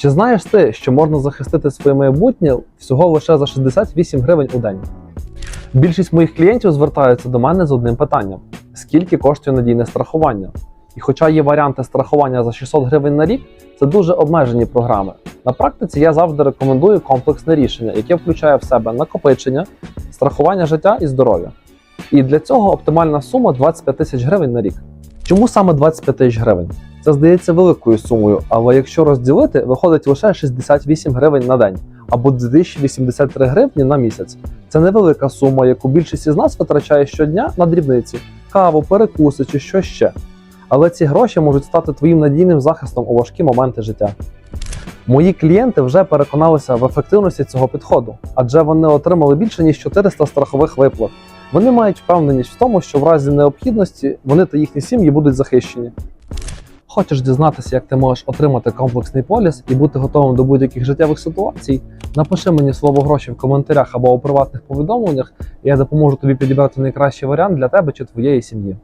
Чи знаєш ти, що можна захистити своє майбутнє всього лише за 68 гривень у день? Більшість моїх клієнтів звертаються до мене з одним питанням: скільки коштує надійне страхування? І хоча є варіанти страхування за 600 гривень на рік, це дуже обмежені програми. На практиці я завжди рекомендую комплексне рішення, яке включає в себе накопичення, страхування життя і здоров'я. І для цього оптимальна сума 25 тисяч гривень на рік. Чому саме 25 тисяч гривень? Це здається великою сумою, але якщо розділити, виходить лише 68 гривень на день або 2083 гривні на місяць. Це невелика сума, яку більшість із нас витрачає щодня на дрібниці, каву, перекуси чи що ще. Але ці гроші можуть стати твоїм надійним захистом у важкі моменти життя. Мої клієнти вже переконалися в ефективності цього підходу, адже вони отримали більше ніж 400 страхових виплат. Вони мають впевненість в тому, що в разі необхідності вони та їхні сім'ї будуть захищені. Хочеш дізнатися, як ти можеш отримати комплексний поліс і бути готовим до будь-яких життєвих ситуацій? Напиши мені слово гроші в коментарях або у приватних повідомленнях, і я допоможу тобі підібрати найкращий варіант для тебе чи твоєї сім'ї.